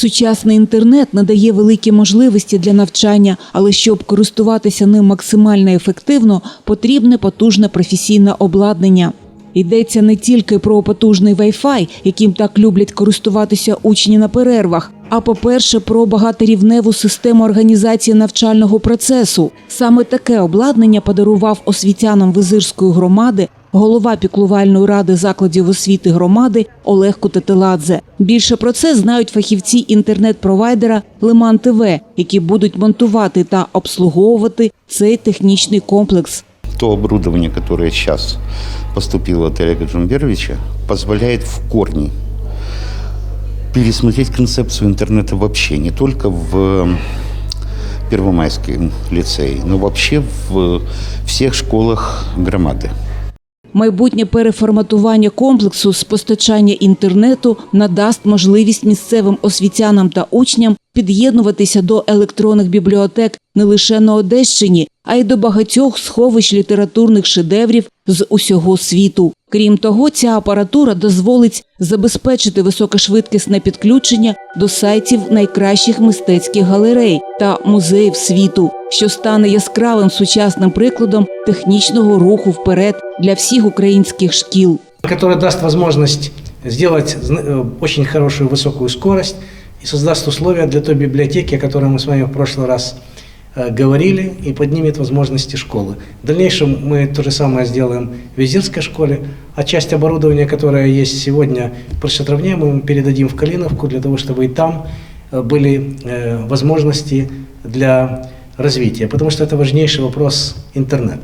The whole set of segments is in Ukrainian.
Сучасний інтернет надає великі можливості для навчання, але щоб користуватися ним максимально ефективно, потрібне потужне професійне обладнання. Йдеться не тільки про потужний Wi-Fi, яким так люблять користуватися учні на перервах, а по-перше, про багаторівневу систему організації навчального процесу. Саме таке обладнання подарував освітянам Визирської громади голова піклувальної ради закладів освіти громади Олег Кутетеладзе. Більше про це знають фахівці інтернет-провайдера Лиман ТВ, які будуть монтувати та обслуговувати цей технічний комплекс. То оборудование, которое сейчас поступило от Олега Джумберовича, в корне пересмотреть концепцию интернета вообще, не только в Первомайском ліцеї, но вообще в всех школах громады. Майбутнє переформатування комплексу з постачання інтернету надасть можливість місцевим освітянам та учням під'єднуватися до електронних бібліотек не лише на Одещині, а й до багатьох сховищ літературних шедеврів з усього світу. Крім того, ця апаратура дозволить забезпечити високошвидкісне підключення до сайтів найкращих мистецьких галерей та музеїв світу, що стане яскравим сучасним прикладом технічного руху вперед для всіх українських шкіл. которая даст возможность сделать э, очень хорошую высокую скорость и создаст условия для той библиотеки, о которой мы с вами в прошлый раз э, говорили, и поднимет возможности школы. В дальнейшем мы то же самое сделаем в Визирской школе, а часть оборудования, которое есть сегодня в Пришатровне, мы передадим в Калиновку для того, чтобы и там э, были э, возможности для развития, потому что это важнейший вопрос интернет.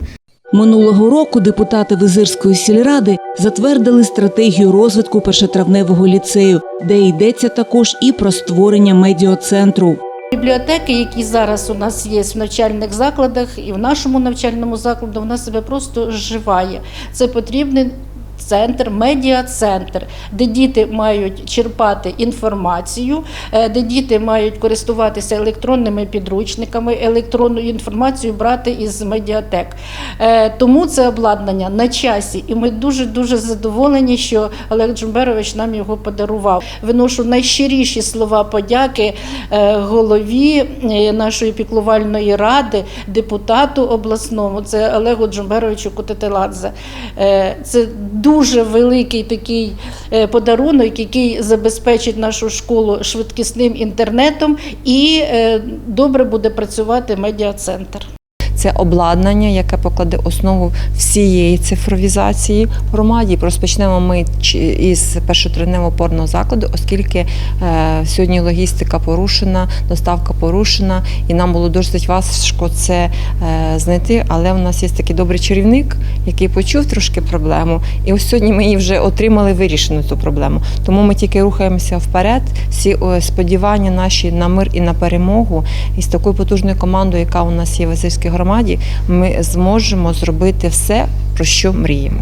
Минулого року депутати Визирської сільради затвердили стратегію розвитку першотравневого ліцею, де йдеться також і про створення медіоцентру. Бібліотеки, які зараз у нас є в навчальних закладах і в нашому навчальному закладі, вона себе просто зживає. Це потрібний центр, медіа-центр, де діти мають черпати інформацію, е, де діти мають користуватися електронними підручниками, електронну інформацію брати із медіатек. Е, Тому це обладнання на часі, і ми дуже дуже задоволені, що Олег Джумберович нам його подарував. Виношу найщиріші слова подяки е, голові нашої піклувальної ради, депутату обласному, це Олегу Джумберовичу Кутетеладзе. Е, Це дуже великий такий е, подарунок, який забезпечить нашу школу швидкісним інтернетом і е, добре буде працювати медіа-центр. Це обладнання, яке покладе основу всієї цифровізації в громаді. Розпочнемо ми із першотреневого опорного закладу, оскільки е, сьогодні логістика порушена, доставка порушена, і нам було досить важко це е, знайти. Але в нас є такий добрий чарівник, який почув трошки проблему. І ось сьогодні ми її вже отримали вирішену цю проблему. Тому ми тільки рухаємося вперед. Всі сподівання наші на мир і на перемогу. І з такою потужною командою, яка у нас є в Васильській громаді, ми зможемо зробити все, про що мріємо.